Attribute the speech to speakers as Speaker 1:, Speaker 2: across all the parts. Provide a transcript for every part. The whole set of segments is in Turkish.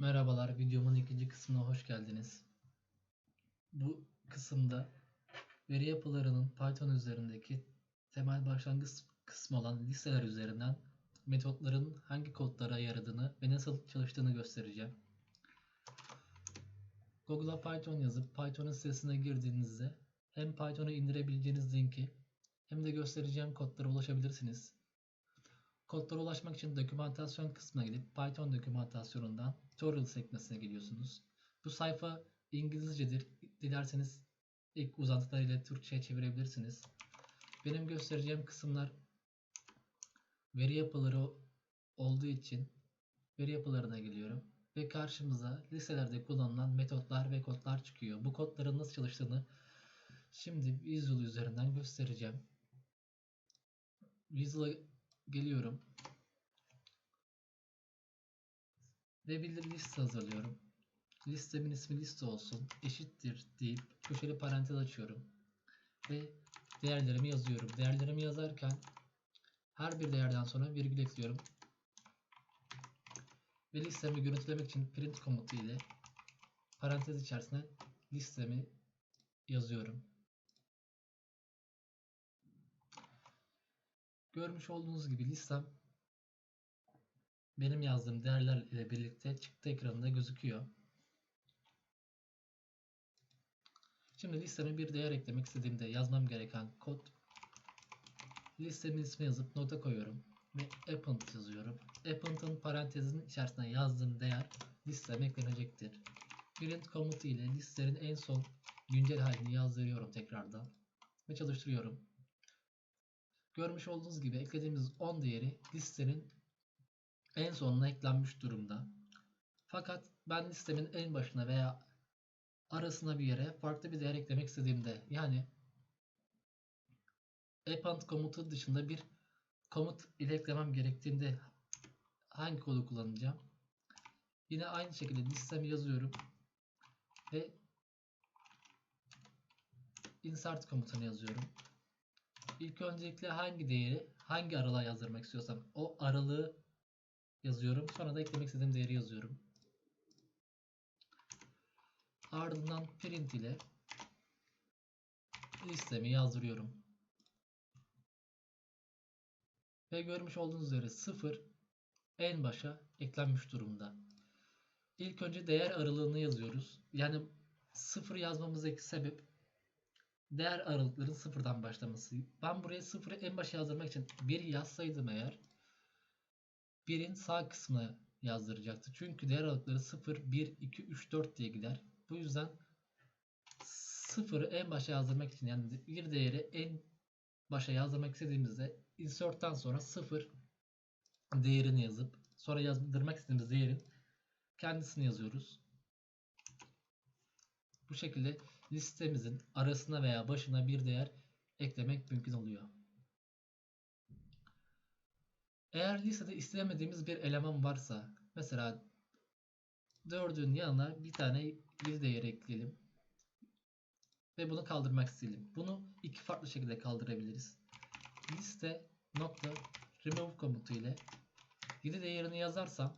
Speaker 1: Merhabalar, videomun ikinci kısmına hoş geldiniz. Bu kısımda veri yapılarının Python üzerindeki temel başlangıç kısmı olan listeler üzerinden metotların hangi kodlara yaradığını ve nasıl çalıştığını göstereceğim. Google'a Python yazıp Python'un sitesine girdiğinizde hem Python'u indirebileceğiniz linki hem de göstereceğim kodlara ulaşabilirsiniz. Kodlara ulaşmak için dokümantasyon kısmına gidip Python dokümantasyonundan tutorial sekmesine geliyorsunuz. Bu sayfa İngilizcedir. Dilerseniz ilk uzantılarıyla Türkçe'ye çevirebilirsiniz. Benim göstereceğim kısımlar veri yapıları olduğu için veri yapılarına geliyorum. Ve karşımıza listelerde kullanılan metotlar ve kodlar çıkıyor. Bu kodların nasıl çalıştığını şimdi Visual üzerinden göstereceğim. Visual'a geliyorum. Ve bir liste hazırlıyorum. Listemin ismi liste olsun. Eşittir deyip köşeli parantez açıyorum. Ve değerlerimi yazıyorum. Değerlerimi yazarken her bir değerden sonra virgül ekliyorum. Ve listemi görüntülemek için print komutu ile parantez içerisine listemi yazıyorum. Görmüş olduğunuz gibi listem benim yazdığım değerler ile birlikte çıktı ekranında gözüküyor. Şimdi listeme bir değer eklemek istediğimde yazmam gereken kod listemin ismi yazıp nota koyuyorum ve append yazıyorum. Append'ın parantezinin içerisine yazdığım değer listeme eklenecektir. Print komutu ile listenin en son güncel halini yazdırıyorum tekrardan ve çalıştırıyorum. Görmüş olduğunuz gibi eklediğimiz 10 değeri listenin en sonuna eklenmiş durumda. Fakat ben listemin en başına veya arasına bir yere farklı bir değer eklemek istediğimde yani append komutu dışında bir komut ile eklemem gerektiğinde hangi kodu kullanacağım? Yine aynı şekilde listemi yazıyorum ve insert komutunu yazıyorum. İlk öncelikle hangi değeri hangi aralığa yazdırmak istiyorsam o aralığı yazıyorum. Sonra da eklemek istediğim değeri yazıyorum. Ardından print ile listemi yazdırıyorum. Ve görmüş olduğunuz üzere 0 en başa eklenmiş durumda. İlk önce değer aralığını yazıyoruz. Yani 0 yazmamızdaki sebep değer aralıkların sıfırdan başlaması. Ben buraya sıfırı en başa yazdırmak için 1 yazsaydım eğer 1'in sağ kısmına yazdıracaktı. Çünkü değer aralıkları 0, 1, 2, 3, 4 diye gider. Bu yüzden sıfırı en başa yazdırmak için yani bir değeri en başa yazdırmak istediğimizde insert'tan sonra 0 değerini yazıp sonra yazdırmak istediğimiz değerin kendisini yazıyoruz. Bu şekilde listemizin arasına veya başına bir değer eklemek mümkün oluyor. Eğer listede istemediğimiz bir eleman varsa mesela 4'ün yanına bir tane bir değer ekleyelim ve bunu kaldırmak isteyelim. Bunu iki farklı şekilde kaldırabiliriz. Liste nokta remove komutu ile 7 değerini yazarsam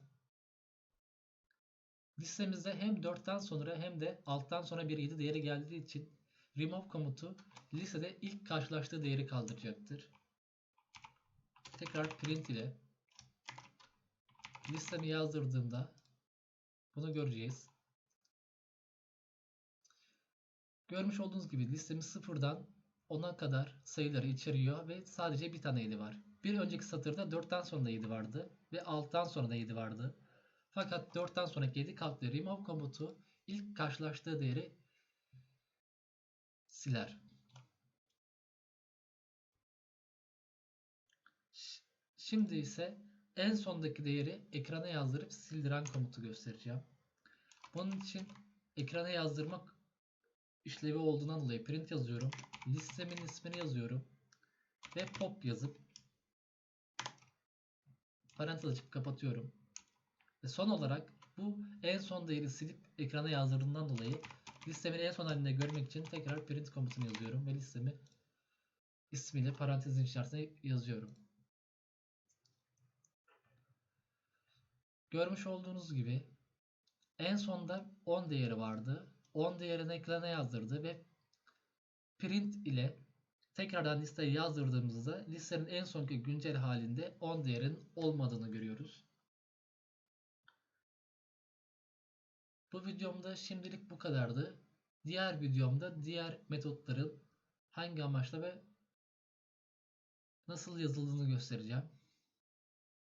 Speaker 1: listemizde hem 4'ten sonra hem de alttan sonra bir 7 değeri geldiği için remove komutu listede ilk karşılaştığı değeri kaldıracaktır. Tekrar print ile listemi yazdırdığımda bunu göreceğiz. Görmüş olduğunuz gibi listemiz sıfırdan 10'a kadar sayıları içeriyor ve sadece bir tane 7 var. Bir önceki satırda 4'ten sonra da 7 vardı ve 6'dan sonra da 7 vardı. Fakat 4'ten sonraki 7 kalktı. Remove komutu ilk karşılaştığı değeri siler. Şimdi ise en sondaki değeri ekrana yazdırıp sildiren komutu göstereceğim. Bunun için ekrana yazdırmak işlevi olduğundan dolayı print yazıyorum. Listemin ismini yazıyorum. Ve pop yazıp parantez açıp kapatıyorum. Ve son olarak bu en son değeri silip ekrana yazdırdığından dolayı listemin en son halinde görmek için tekrar print komutunu yazıyorum ve listemi ismiyle parantezin içerisine yazıyorum. Görmüş olduğunuz gibi En sonda 10 değeri vardı. 10 değerini ekrana yazdırdı ve print ile tekrardan listeyi yazdırdığımızda listenin en sonki güncel halinde 10 değerin olmadığını görüyoruz. Bu videomda şimdilik bu kadardı. Diğer videomda diğer metotların hangi amaçla ve nasıl yazıldığını göstereceğim.